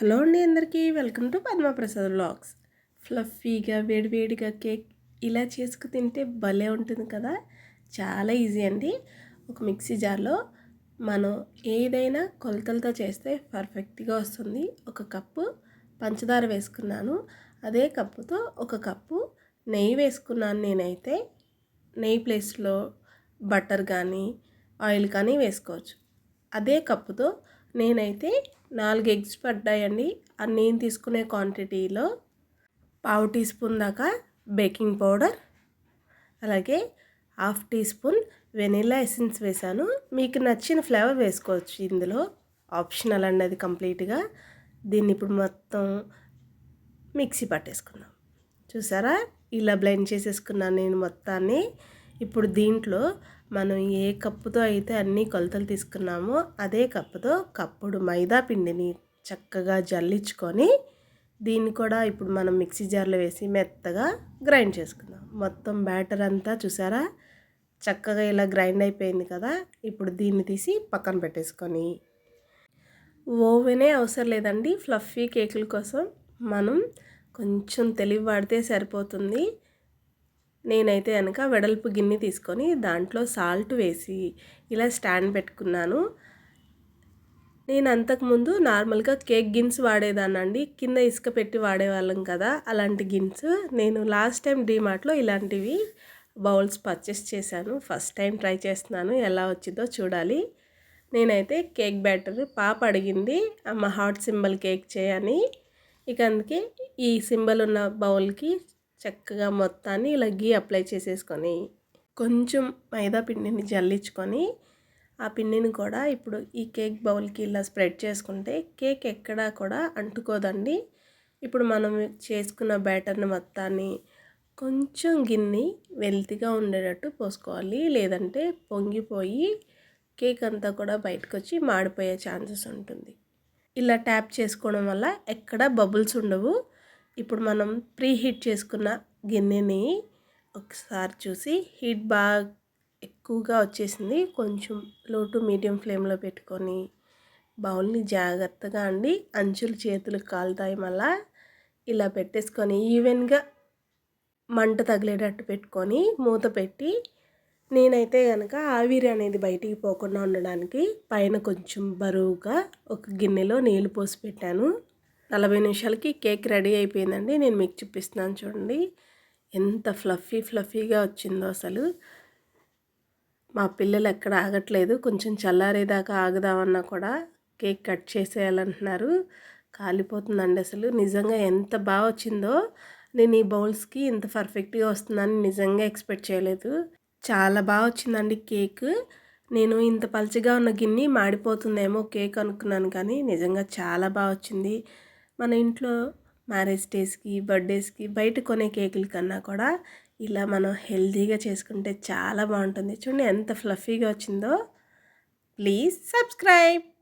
Hello అండి అందరికీ welcome to Padmaprasad vlogs. ఫ్లఫీగా వేడివేడిగా కేక్ ఇలా చేసుకు తింటే భలే ఉంటుంది కదా? చాలా ఈజీ అండి. ఒక మిక్సీ జార్లో మనం ఏదైనా కొలతలతో చేస్తే పర్ఫెక్ట్గా వస్తుంది. ఒక కప్పు పంచదార వేసుకున్నాను. అదే కప్పుతో ఒక కప్పు నెయ్యి వేసుకున్నాను నేనైతే. నెయ్యి ప్లేస్లో బటర్ కానీ ఆయిల్ కానీ వేసుకోవచ్చు. అదే కప్పుతో నేనైతే నాలుగు ఎగ్స్ పడ్డాయండి. ఆ నేను తీసుకునే క్వాంటిటీలో పావు టీ స్పూన్ దాకా బేకింగ్ పౌడర్ అలాగే half teaspoon vanilla essence వేసాను మీకు నచ్చిన ఫ్లేవర్ వేసుకోవచ్చు. ఇందులో ఆప్షనల్ అండి అది కంప్లీట్గా. దీన్ని ఇప్పుడు మొత్తం మిక్సీ పట్టేసుకుందాం. చూసారా? ఇలా బ్లెండ్ చేసేసుకున్నాను నేను మొత్తాన్ని. ఇప్పుడు దీంట్లో మనం ఏ కప్పుతో అయితే అన్ని కొలతలు తీసుకున్నామో అదే కప్పుతో కప్పుడు మైదా పిండిని చక్కగా జల్లించుకొని దీన్ని కూడా ఇప్పుడు మనం మిక్సీ జార్లో వేసి మెత్తగా గ్రైండ్ చేసుకుందాం. మొత్తం బ్యాటర్ అంతా చూసారా? చక్కగా ఇలా గ్రైండ్ అయిపోయింది కదా? ఇప్పుడు దీన్ని తీసి పక్కన పెట్టేసుకొని. ఓవెనే అవసరం లేదండి. ఫ్లఫీ కేకుల కోసం మనం కొంచెం తెలివి వాడితే సరిపోతుంది. నేనైతే కనుక వెడల్పు గిన్నె తీసుకొని దాంట్లో సాల్ట్ వేసి ఇలా స్టాండ్ పెట్టుకున్నాను. నేను అంతకుముందు నార్మల్గా కేక్ గిన్స్ వాడేదానండి కింద ఇసుక పెట్టి వాడేవాళ్ళం కదా అలాంటి గిన్స్ నేను లాస్ట్ టైం డీమార్ట్లో ఇలాంటివి బౌల్స్ పర్చేస్ చేశాను. ఫస్ట్ టైం ట్రై చేస్తున్నాను. ఎలా వచ్చిందో చూడాలి. నేనైతే కేక్ బ్యాటర్ పాప అడిగింది అమ్మ హాట్ సింబల్ కేక్ చేయని. ఇక అందుకే ఈ సింబల్ ఉన్న బౌల్కి చక్కగా మొత్తాన్ని ఇలా గీ అప్లై చేసేసుకొని కొంచెం మైదా పిండిని జల్లించుకొని ఆ పిండిని కూడా ఇప్పుడు ఈ కేక్ బౌల్కి ఇలా స్ప్రెడ్ చేసుకుంటే కేక్ ఎక్కడా కూడా అంటుకోదండి. ఇప్పుడు మనం చేసుకున్న బ్యాటర్ని మొత్తాన్ని కొంచెం గిన్నె వెల్తిగా ఉండేటట్టు పోసుకోవాలి. లేదంటే పొంగిపోయి కేక్ అంతా కూడా బయటకు వచ్చి మాడిపోయే ఛాన్సెస్ ఉంటుంది. ఇలా ట్యాప్ చేసుకోవడం వల్ల ఎక్కడ బబుల్స్ ఉండవు. ఇప్పుడు మనం ప్రీ హీట్ చేసుకున్న గిన్నెని ఒకసారి చూసి హీట్ బాగా ఎక్కువగా వచ్చేసింది. కొంచెం లో టు మీడియం ఫ్లేమ్లో పెట్టుకొని బౌల్ని జాగ్రత్తగా అండి. అంచులు చేతులు కాలుతాయి మళ్ళా ఇలా పెట్టేసుకొని ఈవెన్గా మంట తగిలేటట్టు పెట్టుకొని మూత పెట్టి నేనైతే కనుక ఆవిరి అనేది బయటికి పోకుండా ఉండడానికి పైన కొంచెం బరువుగా ఒక గిన్నెలో నీళ్ళు పోసి పెట్టాను. నలభై నిమిషాలకి కేక్ రెడీ అయిపోయిందండి. నేను మీకు చూపిస్తున్నాను చూడండి. ఎంత ఫ్లఫీ ఫ్లఫీగా వచ్చిందో అసలు. మా పిల్లలు ఎక్కడ ఆగట్లేదు. కొంచెం చల్లారేదాకా ఆగుదామన్నా కూడా కేక్ కట్ చేసేయాలంటున్నారు. కాలిపోతుందండి అసలు. నిజంగా ఎంత బాగా వచ్చిందో. నేను ఈ బౌల్స్కి ఇంత పర్ఫెక్ట్గా వస్తుందని నిజంగా ఎక్స్పెక్ట్ చేయలేదు. చాలా బాగా వచ్చిందండి కేక్. నేను ఇంత పలచగా ఉన్న గిన్నె మాడిపోతుందేమో కేక్ అనుకున్నాను కానీ నిజంగా చాలా బాగా వచ్చింది. మన ఇంట్లో మ్యారేజ్ డేస్కి బర్త్డేస్కి బయట కొనే కేకుల కన్నా కూడా ఇలా మనం హెల్తీగా చేసుకుంటే చాలా బాగుంటుంది. చూడండి ఎంత ఫ్లఫీగా వచ్చిందో. Please subscribe.